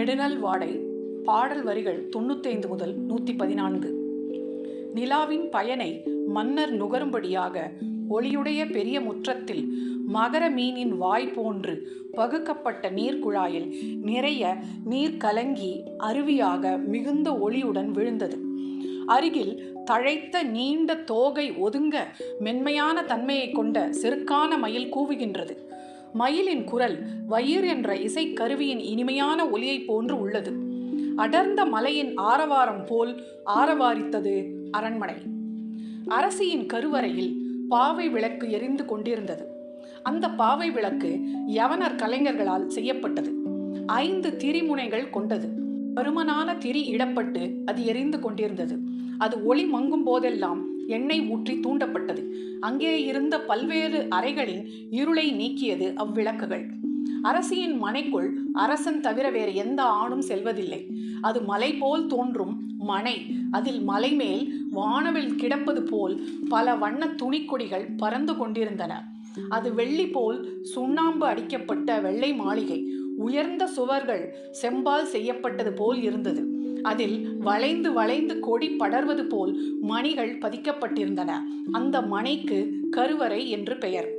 நெடுநல் வாடை பாடல் வரிகள் தொண்ணூத்தைந்து முதல் நூற்றி பதினான்கு நிலாவின் பயனை மன்னர் நுகரும்படியாக ஒளியுடைய பெரிய முற்றத்தில் மகர மீனின் வாய் போன்று பகுக்கப்பட்ட நீர்க்குழாயில் நிறைய நீர் கலங்கி அருவியாக மிகுந்த ஒளியுடன் விழுந்தது. அருகில் தழைத்த நீண்ட தோகை ஒதுங்க மென்மையான தன்மையை கொண்ட செருக்கான மயில் கூவுகின்றது. மயிலின் குரல் வயிர் என்ற இசைக்கருவியின் இனிமையான ஒலியைப் போன்று உள்ளது. அடர்ந்த மலையின் ஆரவாரம் போல் ஆரவாரித்தது அரண்மனை. அரசியின் கருவறையில் பாவை விளக்கு எரிந்து கொண்டிருந்தது. அந்த பாவை விளக்கு யவனர் கலைஞர்களால் செய்யப்பட்டது. ஐந்து திரிமுனைகள் கொண்டது. பருமனான திரி இடப்பட்டு அது எரிந்து கொண்டிருந்தது. அது ஒளி மங்கும் போதெல்லாம் எண்ணெய் ஊற்றி தூண்டப்பட்டது. அங்கே இருந்த பல்வேறு அறைகளின் இருளை நீக்கியது அவ்விளக்குகள். அரசியின் மனைக்குள் அரசன் தவிர வேறு எந்த ஆணும் செல்வதில்லை. அது மலை போல் தோன்றும் மனை. அதில் மலை மேல் வானவில் கிடப்பது போல் பல வண்ண துணிக்கொடிகள் பறந்து கொண்டிருந்தன. அது வெள்ளி போல் சுண்ணாம்பு அடிக்கப்பட்ட வெள்ளை மாளிகை. உயர்ந்த சுவர்கள் செம்பால் செய்யப்பட்டது போல் இருந்தது. அதில் வளைந்து வளைந்து கொடி படர்வது போல் மணிகள் பதிக்கப்பட்டிருந்தன. அந்த மனைக்கு கருவறை என்று பெயர்.